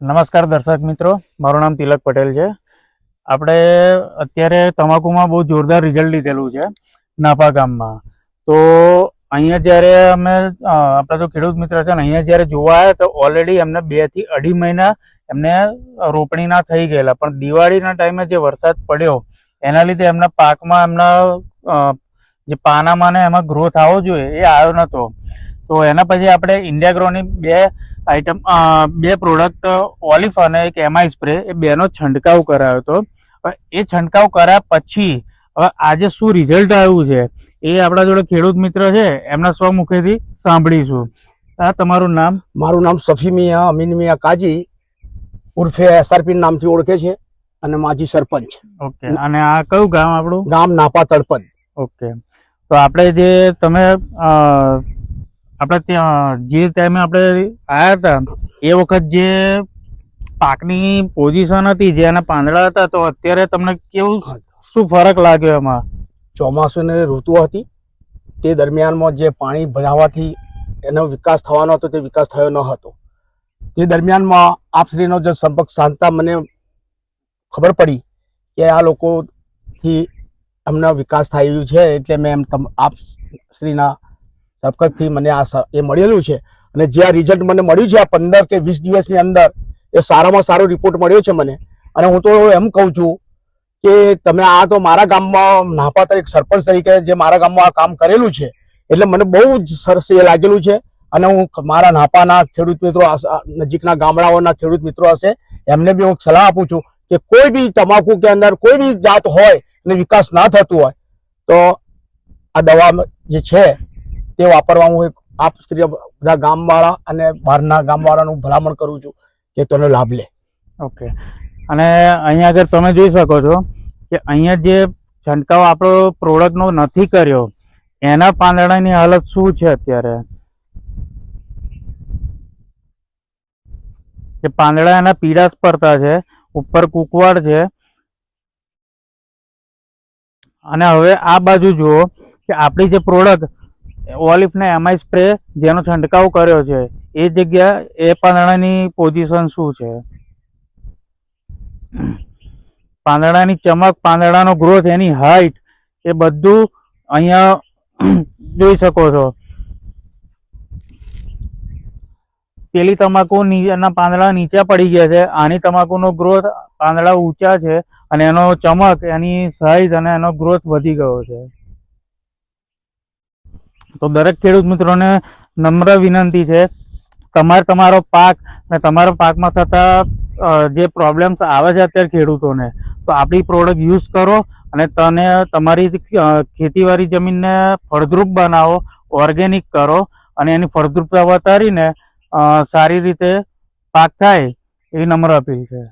નમસ્કાર દર્શક મિત્રો, મારું નામ તિલક પટેલ છે. આપણે અત્યારે તમાકુમાં બહુ જોરદાર રિઝલ્ટ લીધેલું છે, નાપા ગામમાં. તો અહીંયા જ્યારે અમે આપણા તો ખેડૂત મિત્ર છે ને, અહીંયા જ્યારે જોવા આવ્યા તો ઓલરેડી એમને બેથી અઢી મહિના એમને રોપણીના થઈ ગયેલા. પણ દિવાળીના ટાઈમે જે વરસાદ પડ્યો, એના લીધે એમના પાકમાં એમના જે પાનામાં ને એમાં ગ્રોથ આવવો જોઈએ એ આવ્યો નહોતો તો એના પછી આપણે ઇન્ડિયાગ્રોની બે આઈટમ બે પ્રોડક્ટ ઓલિફ અને એક એમઆઈ સ્પ્રે એ બેનો છંટકાવ કરાયો હતો. એ છંટકાવ કર્યા પછી હવે આજે શું રિઝલ્ટ આવ્યું છે એ આપણા જોડે ખેડૂત મિત્ર છે એમના સ્વમુખેથી સાંભળીશું. આ તમારું નામ? મારું નામ સફી મિયા અમીન મિયા કાજી ઉર્ફે એસઆરપી નામથી ઓળખે છે અને માજી સરપંચ. ઓકે અને આ કયું ગામ આપણું? ગામ નાપા તળપદ. ઓકે તો આપણે જે તમે આપણે ત્યાં જે ટાઈમે આપણે આવ્યા હતા એ વખત જે પાકની પોઝિશન હતી જે એના પાંદડા હતા તો અત્યારે તમને કેવું શું ફરક લાગ્યો એમાં? ચોમાસુની ઋતુ હતી. તે દરમિયાનમાં જે પાણી ભરાવાથી એનો વિકાસ થવાનો હતો તે વિકાસ થયો ન હતો. તે દરમિયાનમાં આપશ્રીનો જે સંપર્ક સાધતા મને ખબર પડી કે આ લોકોથી એમનો વિકાસ થઈ રહ્યું છે એટલે મેં એમ આપ શ્રીના સંપર્કથી મને આ એ મળેલું છે. અને જે આ રિઝલ્ટ મને મળ્યું છે આ પંદર કે વીસ દિવસની અંદર, એ સારામાં સારો રિપોર્ટ મળ્યો છે મને. અને હું તો એમ કહું છું કે તમે આ તો મારા ગામમાં નાપા તરીકે, સરપંચ તરીકે જે મારા ગામમાં આ કામ કરેલું છે, એટલે મને બહુ જ સરસ એ લાગેલું છે. અને હું મારા નાપાના ખેડૂત મિત્રો નજીકના ગામડાઓના ખેડૂત મિત્રો હશે, એમને બી હું સલાહ આપું છું કે કોઈ બી તમાકુ કે અંદર કોઈ બી જાત હોય અને વિકાસ ના થતું હોય, તો આ દવા જે છે તે વાપરવા હું એક આપ સ્ત્રી બધા ગામવાળા અને બહારના ગામવાળાનું ભલામણ કરું છું કે તેનો લાભ લે. ઓકે. અને અહીંયા આગળ તમે જોઈ શકો છો કે અહીંયા જે છંટકાવ આપણો પ્રોડક્ટનો નથી કર્યો, એના પાંદડાની હાલત શું છે અત્યારે? કે પાંદડા એના પીડા સ્પર્તા છે, ઉપર કુકવાડ છે. અને હવે આ બાજુ જુઓ કે આપણી જે પ્રોડક્ટ ઓલિફ ને એમઆઈ સ્પ્રે જેનો છંટકાવ કર્યો છે, એ જગ્યા, એ પાંદડાની પોઝિશન શું છે? પાંદડાની ચમક, પાંદડાનો ગ્રોથ એની હાઈટ એ બધું અહીંયા જોઈ શકો છો. પેલી તમાકુ એના પાંદડા નીચે પડી ગયા છે. આની તમાકુનો ગ્રોથ પાંદડા ઊંચા છે અને એનો ચમક, એની સાઈઝ અને એનો ગ્રોથ વધી ગયો છે. તો દરેક ખેડૂત મિત્રોને નમ્ર વિનંતી છે. તમારે તમારો પાક ને તમારા પાકમાં થતા જે પ્રોબ્લેમ્સ આવે છે અત્યારે ખેડૂતોને, તો આપણી પ્રોડક્ટ યુઝ કરો અને તને તમારી ખેતીવાડી જમીનને ફળદ્રુપ બનાવો ઓર્ગેનિક કરો અને એની ફળદ્રુપતા વધારીને સારી રીતે પાક થાય એવી નમ્ર અપીલ છે.